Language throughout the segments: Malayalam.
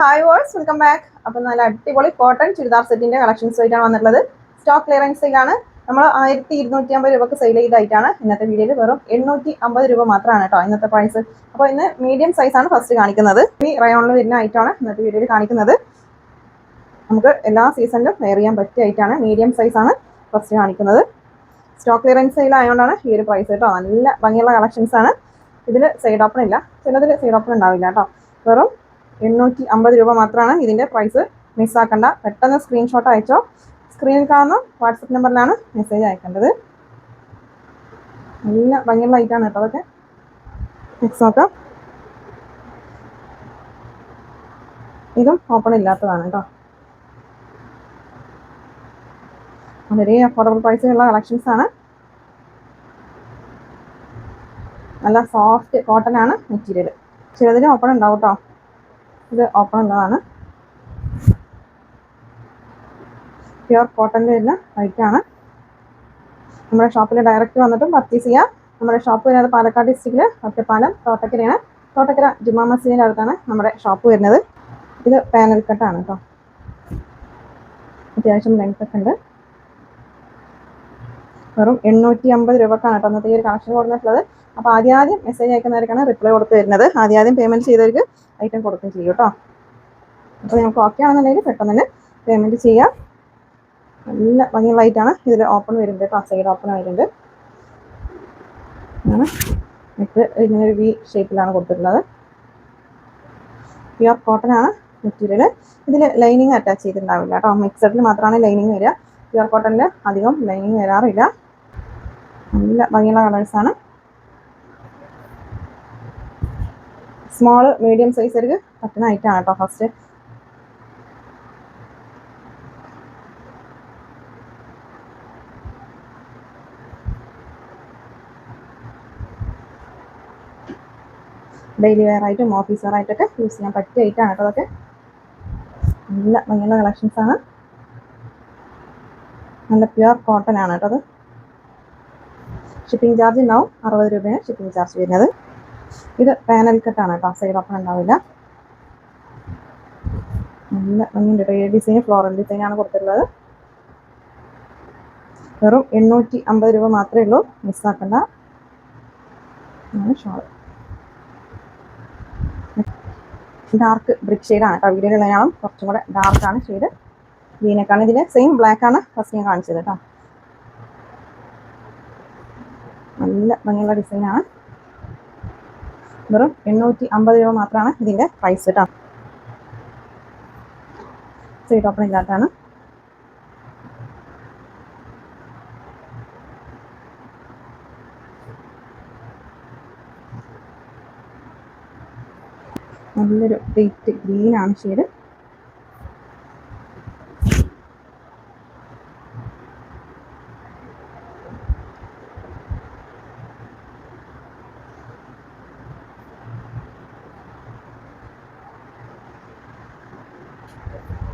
ഹായ് വേൾസ് വെൽക്കം ബാക്ക് അപ്പം നല്ല അടിപൊളി കോട്ടൺ ചുരിദാർ സെറ്റിന്റെ കളക്ഷൻസ് ആയിട്ടാണ് വന്നിട്ടുള്ളത്. സ്റ്റോക്ക് ക്ലിയറൻസിലാണ് നമ്മൾ ആയിരത്തി ഇരുന്നൂറ്റി അമ്പത് രൂപക്ക് സെയിൽ ചെയ്തായിട്ടാണ് ഇന്നത്തെ വീഡിയോയിൽ വെറും എണ്ണൂറ്റി അമ്പത് രൂപ മാത്രമാണ് കേട്ടോ ഇന്നത്തെ പ്രൈസ് അപ്പോൾ ഇന്ന് മീഡിയം സൈസ് ആണ് ഫസ്റ്റ് കാണിക്കുന്നത്. ഈ റയോണിൽ വരുന്ന ഐറ്റമാണ് ഇന്നത്തെ വീഡിയോയിൽ കാണിക്കുന്നത്. നമുക്ക് എല്ലാ സീസണിലും വെയർ ചെയ്യാൻ പറ്റിയ ഐറ്റാണ് മീഡിയം സൈസ് ആണ് ഫസ്റ്റ് കാണിക്കുന്നത്. സ്റ്റോക്ക് ക്ലിയറൻസ് സെയിൽ ആയതുകൊണ്ടാണ് ഈ ഒരു പ്രൈസ് കേട്ടോ. നല്ല ഭംഗിയുള്ള കളക്ഷൻസ് ആണ്. ഇതിൽ സൈഡ് ഓപ്പൺ ഇല്ല. ചിലതിൽ സൈഡ് ഓപ്പൺ ഉണ്ടാവില്ല കേട്ടോ. വെറും എണ്ണൂറ്റി അമ്പത് രൂപ മാത്രമാണ് ഇതിന്റെ പ്രൈസ് മിസ്സാക്കണ്ട പെട്ടെന്ന് സ്ക്രീൻഷോട്ട് അയച്ചോ. സ്ക്രീനിൽ കാണുന്ന വാട്സപ്പ് നമ്പറിലാണ് മെസ്സേജ് അയക്കേണ്ടത്. നല്ല ഭംഗിയുള്ള ഐറ്റാണ് കേട്ടോ അതൊക്കെ. നെക്സ്റ്റ് നോക്കാം. ഇതും ഓപ്പൺ ഇല്ലാത്തതാണ് കേട്ടോ. വളരെ അഫോർഡബിൾ പ്രൈസിലുള്ള കളക്ഷൻസ് ആണ്. നല്ല സോഫ്റ്റ് കോട്ടൺ ആണ് മെറ്റീരിയൽ ചിലതിന് ഓപ്പൺ ഉണ്ടാവും കേട്ടോ. ഇത് ഓപ്പൺ ഉള്ളതാണ്. പ്യുവർ കോട്ടന്റെ തന്നെ വൈറ്റാണ് നമ്മുടെ ഷോപ്പിൽ ഡയറക്റ്റ് വന്നിട്ടും പർച്ചേസ് ചെയ്യാം. നമ്മുടെ ഷോപ്പ് വരുന്നത് പാലക്കാട് ഡിസ്ട്രിക്റ്റിൽ ഒറ്റപ്പാലം തോട്ടക്കരയാണ്. തോട്ടക്കര ജുമാ മസ്ജിദിന്റെ അടുത്താണ് നമ്മുടെ ഷോപ്പ് വരുന്നത്. ഇത് പാനൽ കട്ടാണ് കേട്ടോ അത്യാവശ്യം ലെങ്ത് ഒക്കെ ഉണ്ട്. വെറും എണ്ണൂറ്റി അമ്പത് രൂപക്കാണ് കേട്ടോ അന്നത്തെ ഈ ഒരു കണക്ഷൻ കൊടുത്തിട്ടുള്ളത്. അപ്പോൾ ആദ്യം ആദ്യം മെസ്സേജ് അയക്കുന്നവർക്കാണ് റിപ്ലൈ കൊടുത്ത് വരുന്നത് ആദ്യം ആദ്യം പേയ്മെന്റ് ചെയ്തവർക്ക് ഐറ്റം കൊടുക്കുകയും ചെയ്യും കേട്ടോ. അപ്പോൾ നമുക്ക് ഓക്കെ ആണെന്നുണ്ടെങ്കിൽ പെട്ടെന്ന് തന്നെ പേയ്മെന്റ് ചെയ്യാം. നല്ല ഭംഗിയുള്ള ഐറ്റാണ് ഇതിൽ ഓപ്പൺ വരുന്നുണ്ട് കേട്ടോ. സൈഡ് ഓപ്പൺ ആയിട്ടുണ്ട്. നെക്ക് ഇങ്ങനെ ഒരു വി ഷേപ്പിലാണ് കൊടുത്തിട്ടുള്ളത്. പ്യുവർ കോട്ടൺ ആണ് മെറ്റീരിയൽ ഇതിൽ ലൈനിങ് അറ്റാച്ച് ചെയ്തിട്ടുണ്ടാവില്ല കേട്ടോ. മിക്സഡിൽ മാത്രമാണ് ലൈനിങ് വരിക. പ്യുവർ കോട്ടണിൽ അധികം ലൈനിങ് വരാറില്ല. നല്ല ഭംഗിയുള്ള കളേഴ്സാണ് സ്മോൾ മീഡിയം സൈസിലേക്ക് പറ്റുന്ന ഐറ്റമാണ് കേട്ടോ ഫസ്റ്റ് ഡെയിലി വെയർ ആയിട്ടും ഓഫീസ് വെയർ ആയിട്ടൊക്കെ യൂസ് ചെയ്യാൻ പറ്റിയ ഐറ്റമാണ് കേട്ടോ അതൊക്കെ. നല്ല ഭംഗിയുള്ള കളക്ഷൻസ് ആണ്. നല്ല പ്യുവർ കോട്ടൺ ആണ് കേട്ടോ അത്. ഷിപ്പിംഗ് ചാർജ് ഉണ്ടാവും. അറുപത് രൂപയാണ് ഷിപ്പിംഗ് ചാർജ് വരുന്നത്. ഇത് പാനൽ കട്ടാണ് കേട്ടോ. സൈഡ് ഓപ്പൺ ഉണ്ടാവില്ല. നല്ല ഭംഗിയുണ്ട് കേട്ടോ. ഡിസൈൻ ഫ്ലോറൽ കൊടുത്തിട്ടുള്ളത്. വെറും എണ്ണൂറ്റി അമ്പത് രൂപ മാത്രമേ ഉള്ളൂ. മിസ്സാക്കണ്ട ഷോൾ ഡാർക്ക് ബ്രിക്ക് ഷെയ്ഡാണ് കേട്ടോ. വീഡിയോയിലുള്ളതിനാളും കുറച്ചും കൂടെ ഡാർക്കാണ് ഷെയ്ഡ് ഗ്രീനൊക്കെയാണ് ഇതിൽ സെയിം ബ്ലാക്ക് ആണ് ഫസ്റ്റ് ഞാൻ കാണിച്ചത് കേട്ടോ. നല്ല ഭംഗിയുള്ള ഡിസൈനാണ് വെറും എണ്ണൂറ്റി അമ്പത് രൂപ മാത്രമാണ് ഇതിന്റെ പ്രൈസ് കേട്ടോ സീറ്റ് ഓപ്പൺ ഇല്ലാത്തതാണ് നല്ലൊരു ഡേറ്റ് ഗ്രീനാണ് ആണ്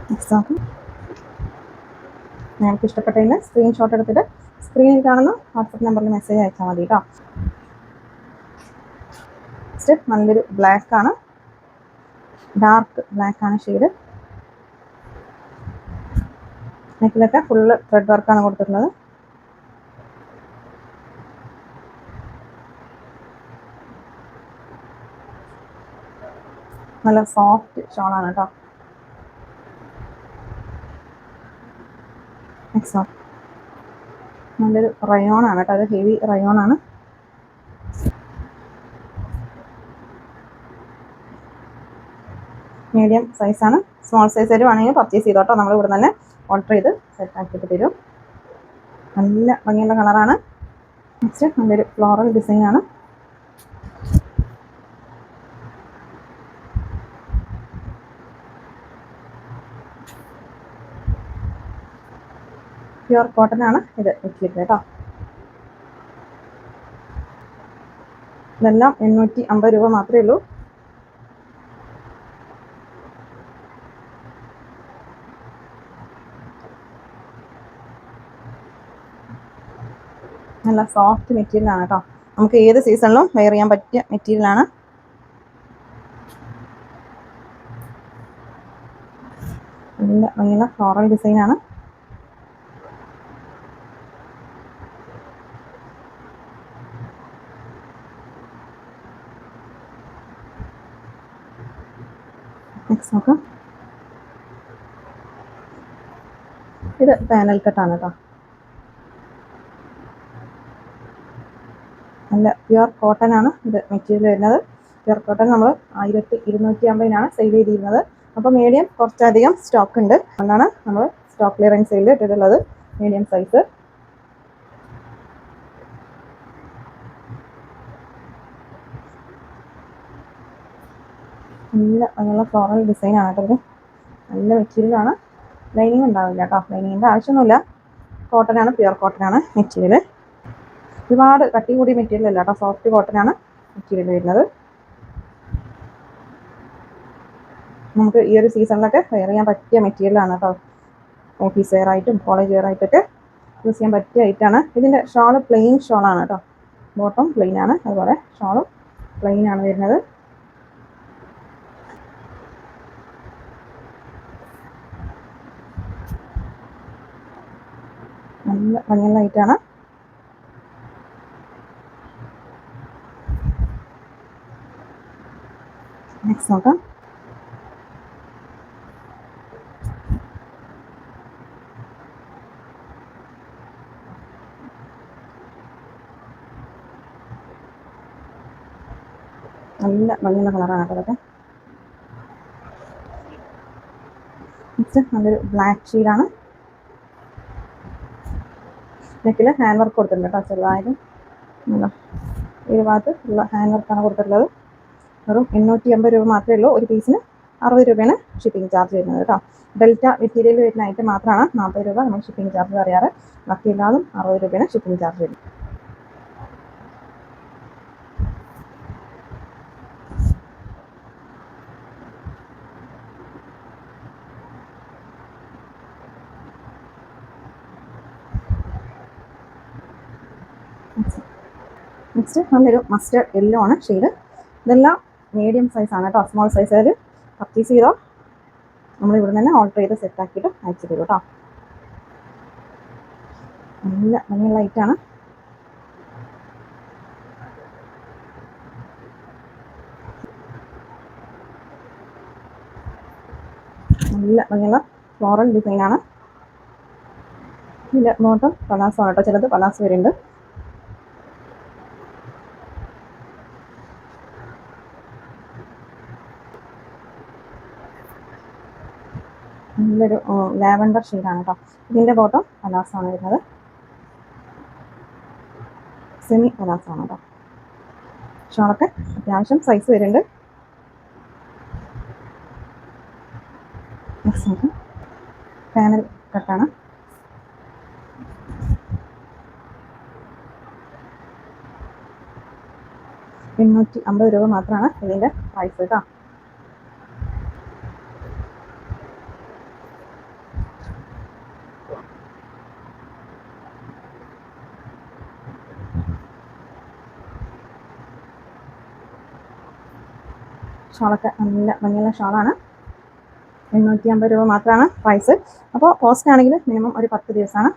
ഷെയ്ഡ് എക്സാമ്പിൾ ഞങ്ങൾക്ക് ഇഷ്ടപ്പെട്ടതിന് സ്ക്രീൻഷോട്ട് എടുത്തിട്ട് സ്ക്രീനിൽ കാണുന്ന വാട്സപ്പ് നമ്പറിൽ മെസ്സേജ് അയച്ചാൽ മതി കേട്ടോ നെക്സ്റ്റ് നല്ലൊരു ബ്ലാക്ക് ആണ്. ഡാർക്ക് ബ്ലാക്ക് ആണ് ഷെയ്ഡ് നെക്കിലൊക്കെ ഫുള്ള് ത്രെഡ് വർക്കാണ് കൊടുത്തിട്ടുള്ളത്. നല്ല സോഫ്റ്റ് ഷോളാണ് കേട്ടോ എക്സാം നല്ലൊരു റയോൺ ആണ് കേട്ടോ. അത് ഹെവി റയോൺ ആണ്. മീഡിയം സൈസാണ് സ്മോൾ സൈസ് തരുവാണെങ്കിൽ പർച്ചേസ് ചെയ്തോട്ടോ നമ്മൾ ഇവിടെ തന്നെ ഓർഡർ ചെയ്ത് സെറ്റ് ആക്കിയിട്ട് തരും. നല്ല ഭംഗിയുള്ള കളറാണ് നെക്സ്റ്റ് നല്ലൊരു ഫ്ലോറൽ ഡിസൈനാണ് പ്യുവർ കോട്ടൺ ആണ് ഇത് വെച്ചിരിക്കുന്നത് കേട്ടോ. ഇതെല്ലാം എണ്ണൂറ്റി അമ്പത് രൂപ മാത്രമേ ഉള്ളൂ. നല്ല സോഫ്റ്റ് മെറ്റീരിയൽ ആണ് കേട്ടോ. നമുക്ക് ഏത് സീസണിലും വെയർ ചെയ്യാൻ പറ്റിയ മെറ്റീരിയൽ ആണ്. നല്ല നല്ല ഫ്ലോറൽ ഡിസൈനാണ് നെക്സ്റ്റ് നോക്കാം. ഇത് പാനൽ കട്ടാണ് കേട്ടോ. നല്ല പ്യുവർ കോട്ടൺ ആണ് ഇത് മെറ്റീരിയൽ വരുന്നത്. പ്യുവർ കോട്ടൺ നമ്മൾ ആയിരത്തി ഇരുന്നൂറ്റി അമ്പതിനാണ് സെയിൽ ചെയ്തിരുന്നത്. അപ്പോൾ മീഡിയം കുറച്ചധികം സ്റ്റോക്ക് ഉണ്ട്. അതുകൊണ്ടാണ് നമ്മൾ സ്റ്റോക്ക് ക്ലിയറൻസ് സെയിൽ ഇട്ടിട്ടുള്ളത്. മീഡിയം സൈസ് നല്ല നല്ല ഫ്ലോറൽ ഡിസൈൻ ആണ് ഇത് നല്ല മെറ്റീരിയലാണ് ലൈനിങ് ഉണ്ടാവില്ല കേട്ടോ ലൈനിങ്ങിന്റെ ആവശ്യമൊന്നുമില്ല. പ്യുവർ കോട്ടൺ ആണ് മെറ്റീരിയൽ ഒരുപാട് കട്ടി കൂടിയ മെറ്റീരിയൽ അല്ല കേട്ടോ സോഫ്റ്റ് കോട്ടൺ ആണ് മെറ്റീരിയൽ വരുന്നത്. നമുക്ക് ഈ ഒരു സീസണിലൊക്കെ വെയർ ചെയ്യാൻ പറ്റിയ മെറ്റീരിയലാണ് കേട്ടോ ഓഫീസ് വെയർ ആയിട്ടും കോളേജ് വെയർ ആയിട്ടൊക്കെ യൂസ് ചെയ്യാൻ പറ്റിയ ഐറ്റാണ് ഇതിന്റെ ഷോൾ പ്ലെയിൻ ഷോളാണ് കേട്ടോ ബോട്ടം പ്ലെയിൻ ആണ്. അതുപോലെ ഷോളും പ്ലെയിൻ ആണ് വരുന്നത്. നല്ല ലൈറ്റാണ് നെക്സ്റ്റ് നോക്കാം. നല്ല ഭംഗിയുള്ള കളറാണ് അതൊക്കെ. നല്ലൊരു ബ്ലാക്ക് ഷെയ്ഡാണ് നെക്കിൽ ഹാൻഡ് വർക്ക് കൊടുത്തിട്ടുണ്ട് കേട്ടോ ചെറുതായാലും. ഈ ഭാഗത്ത് ഉള്ള ഹാൻഡ് വർക്കാണ് കൊടുത്തിട്ടുള്ളത്. വെറും എണ്ണൂറ്റി അമ്പത് രൂപ മാത്രമേ ഉള്ളൂ. ഒരു പീസിന് അറുപത് രൂപയാണ് ഷിപ്പിംഗ് ചാർജ് വരുന്നത് കേട്ടോ. ഡെൽറ്റ മെറ്റീരിയൽ വരുന്ന ഐറ്റം മാത്രമാണ് നാൽപ്പത് രൂപ നമ്മൾ ഷിപ്പിംഗ് ചാർജ് പറയാറ്. ബാക്കി എല്ലാതും അറുപത് രൂപയാണ് ഷിപ്പിംഗ് ചാർജ് വരുന്നത്. നെക്സ്റ്റ് നല്ലൊരു മസ്റ്റർഡ് യെല്ലോ ആണ് ഷെയ്ഡ് ഇതെല്ലാം മീഡിയം സൈസാണ് കേട്ടോ. സ്മോൾ സൈസ് സൈസിൽ പർച്ചേസ് ചെയ്തോ. നമ്മൾ ഇവിടെ തന്നെ ഓർഡർ ചെയ്ത് സെറ്റ് ആക്കിയിട്ട് അയച്ചു തരും കേട്ടോ. നല്ല നല്ല ലൈറ്റാണ് നല്ല ഭംഗിയുള്ള ഫ്ലോറൽ ഡിസൈനാണ് ഇതിന്റെ ബോട്ടം പലാസോ ആണ് കേട്ടോ. ചിലത് പലാസോ വരുന്നുണ്ട് നല്ലൊരു ലാവൻഡർ ഷെയ്ഡാണ് കേട്ടോ ഇതിന്റെ ബോട്ടം പലാസാണ് വരുന്നത്. സെമി പലാസാണ് കേട്ടോ ഷോളൊക്കെ അത്യാവശ്യം സൈസ് വരുന്നുണ്ട്. പാനൽ കട്ടാണ് എണ്ണൂറ്റി അമ്പത് രൂപ മാത്രമാണ് ഇതിന്റെ പ്രൈസ് കേട്ടോ ഷോളൊക്കെ നല്ല ഭംഗിയുള്ള ഷോളാണ്. എണ്ണൂറ്റി അമ്പത് രൂപ മാത്രമാണ് പ്രൈസ് അപ്പോൾ പോസ്റ്റ് ആണെങ്കിൽ മിനിമം ഒരു പത്ത് ദിവസമാണ്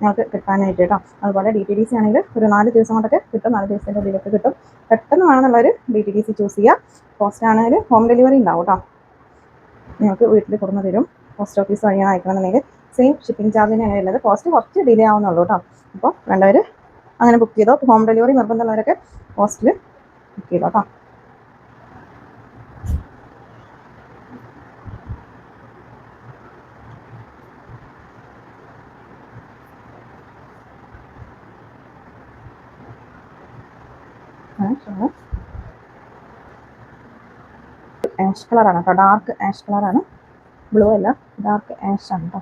ഞങ്ങൾക്ക് കിട്ടാനായിട്ട് കേട്ടോ. അതുപോലെ ഡി ടി ഡി സി ആണെങ്കിൽ ഒരു നാല് ദിവസം കൊണ്ടൊക്കെ കിട്ടും. നാല് ദിവസത്തിന്റെ ഉള്ളിലൊക്കെ കിട്ടും. പെട്ടെന്ന് വേണമെന്നുള്ളൊരു D T D C choose ചെയ്യുക പോസ്റ്റ് ആണെങ്കിൽ ഹോം ഡെലിവറി ഉണ്ടാവും കേട്ടോ. നിങ്ങൾക്ക് വീട്ടിൽ കൊടുന്ന് തരും. പോസ്റ്റ് ഓഫീസ് വഴിയാണ് അയക്കണമെന്നുണ്ടെങ്കിൽ സെയിം ഷിപ്പിംഗ് ചാർജ് തന്നെയാണ് വരുന്നത്. പോസ്റ്റ് കുറച്ച് ഡിലേ ആവുന്നുള്ളൂ കേട്ടോ. അപ്പോൾ വേണ്ടവർ അങ്ങനെ ബുക്ക് ചെയ്തോ ഹോം ഡെലിവറി നിർബന്ധമുള്ളവരൊക്കെ പോസ്റ്റിൽ ബുക്ക് ചെയ്തോ കേട്ടോ. ആഷ് കളറാണ് കേട്ടോ. ഡാർക്ക് ആഷ് കളറാണ് ബ്ലൂ അല്ല ഡാർക്ക് ആഷ് ആണ് കേട്ടോ.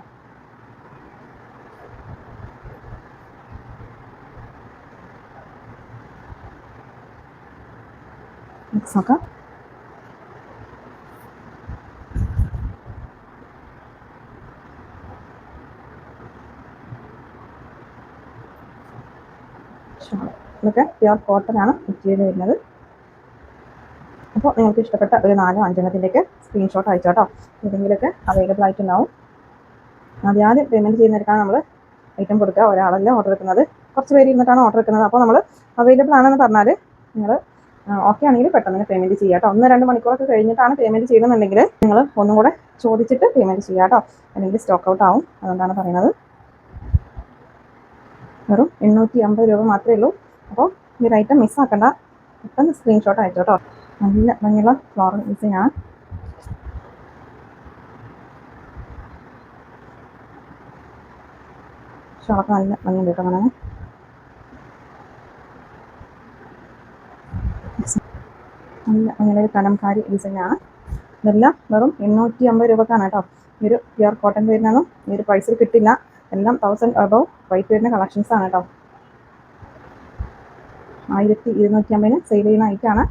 മിക്സ് നോക്കാം. ഷാൾ ഇതൊക്കെ പ്യുവർ കോട്ടൺ ആണ് മെറ്റീരിയൽ വരുന്നത്. അപ്പോൾ നിങ്ങൾക്ക് ഇഷ്ടപ്പെട്ട ഒരു നാലോ അഞ്ചെണ്ണത്തിന്റെയൊക്കെ സ്ക്രീൻഷോട്ട് അയച്ചോ കേട്ടോ. ഏതെങ്കിലുമൊക്കെ അവൈലബിൾ ആയിട്ടുണ്ടാവും. ആദ്യം പേയ്മെന്റ് ചെയ്യുന്നവർക്കാണ് നമ്മൾ ഐറ്റം കൊടുക്കുക. ഒരാളല്ല ഓർഡർ എടുക്കുന്നത്. കുറച്ച് പേര് ഇരുന്നിട്ടാണ് ഓർഡർ എടുക്കുന്നത്. അപ്പോൾ നമ്മൾ അവൈലബിൾ ആണെന്ന് പറഞ്ഞാൽ നിങ്ങൾ ഓക്കെ ആണെങ്കിൽ പെട്ടെന്ന് തന്നെ പേയ്മെന്റ് ചെയ്യുക കേട്ടോ. ഒന്ന് രണ്ട് മണിക്കൂറൊക്കെ കഴിഞ്ഞിട്ടാണ് പേയ്മെന്റ് ചെയ്യണമെന്നുണ്ടെങ്കിൽ നിങ്ങൾ ഒന്നും കൂടെ ചോദിച്ചിട്ട് പേയ്മെന്റ് ചെയ്യുക കേട്ടോ. അല്ലെങ്കിൽ സ്റ്റോക്ക് ഔട്ട് ആവും. അതുകൊണ്ടാണ് പറയുന്നത്. വെറും എണ്ണൂറ്റി അമ്പത് രൂപ മാത്രമേ ഉള്ളൂ. അപ്പോൾ ഈ ഒരു ഐറ്റം മിസ്സാക്കണ്ട പെട്ടെന്ന് സ്ക്രീൻഷോട്ട് അയച്ചു കേട്ടോ. നല്ല ഭംഗിയുള്ള ഫ്ലോറൽ ഡിസൈൻ ആണ്. ഷോളൊക്കെ നല്ല ഭംഗിയുണ്ട് കേട്ടോ അങ്ങനെ നല്ല ഭംഗിയുള്ള ഒരു കലംകാരി ഡിസൈനാണ് ഇതെല്ലാം വെറും എണ്ണൂറ്റി അമ്പത് രൂപക്കാണ് കേട്ടോ. ഈ ഒരു പ്യുർ കോട്ടൺ വരുന്നതും ഈ ഒരു പ്രൈസിൽ കിട്ടില്ല. എല്ലാം തൗസൻഡ് അബവ് റേറ്റ് വരുന്ന കളക്ഷൻസ് ആണ് കേട്ടോ. ആയിരത്തി ഇരുന്നൂറ്റി അമ്പതിന് സെയിൽ ചെയ്യുന്ന ഐറ്റാണ്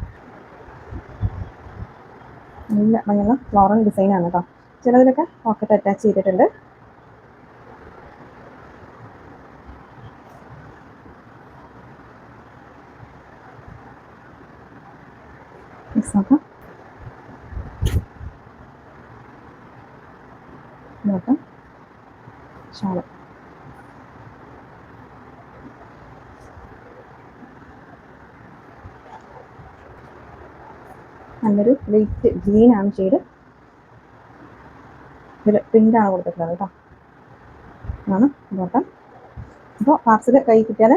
നല്ല ഭംഗിയുള്ള ഫ്ലോറൽ ഡിസൈനാണ് കേട്ടോ ചിലതിലൊക്കെ പോക്കറ്റ് അറ്റാച്ച് ചെയ്തിട്ടുണ്ട്. നോക്കാം. ബോട്ടം നല്ലൊരു ലൈറ്റ് ഗ്രീൻ ആണ് ഷെയ്ഡ് ഇതിൽ പ്രിന്റാണ് കൊടുത്തിട്ടുള്ളത് കേട്ടോ ആണ് ബോട്ടം അപ്പോൾ പാർസൽ കൈ കിട്ടിയാൽ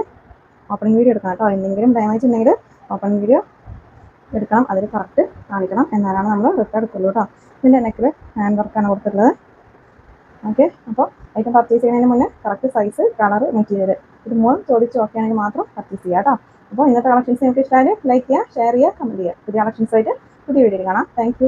ഓപ്പണിംഗ് വീഡിയോ എടുക്കണം കേട്ടോ എന്തെങ്കിലും ഡാമേജ് ഉണ്ടെങ്കിൽ ഓപ്പണിംഗ് വീഡിയോ എടുക്കണം. അതിൽ കറക്റ്റ് കാണിക്കണം. എന്നാലാണ് നമ്മൾ റിട്ടേൺ എടുക്കുള്ളൂ കേട്ടോ ഇതിന്റെ നെക്കിൽ ഹാൻഡ് വർക്കാണ് കൊടുത്തിട്ടുള്ളത്. ഓക്കെ അപ്പോൾ ഐറ്റം പർച്ചേസ് ചെയ്യുന്നതിന് മുന്നേ കറക്റ്റ് സൈസ് കളർ മെറ്റീരിയൽ ഇത് മൂന്നും ചോദിച്ച് ഓക്കെ ആണെങ്കിൽ മാത്രം പർച്ചേസ് ചെയ്യാം കേട്ടോ അപ്പോൾ ഇന്നത്തെ കളക്ഷൻസ് നിങ്ങൾക്ക് ഇഷ്ടമായാലും ലൈക്ക് ചെയ്യുക ഷെയർ ചെയ്യുക കമന്റ് ചെയ്യുക പുതിയ കളക്ഷൻസ് ആയിട്ട് പുതിയ വീഡിയോയിൽ കാണാം. താങ്ക്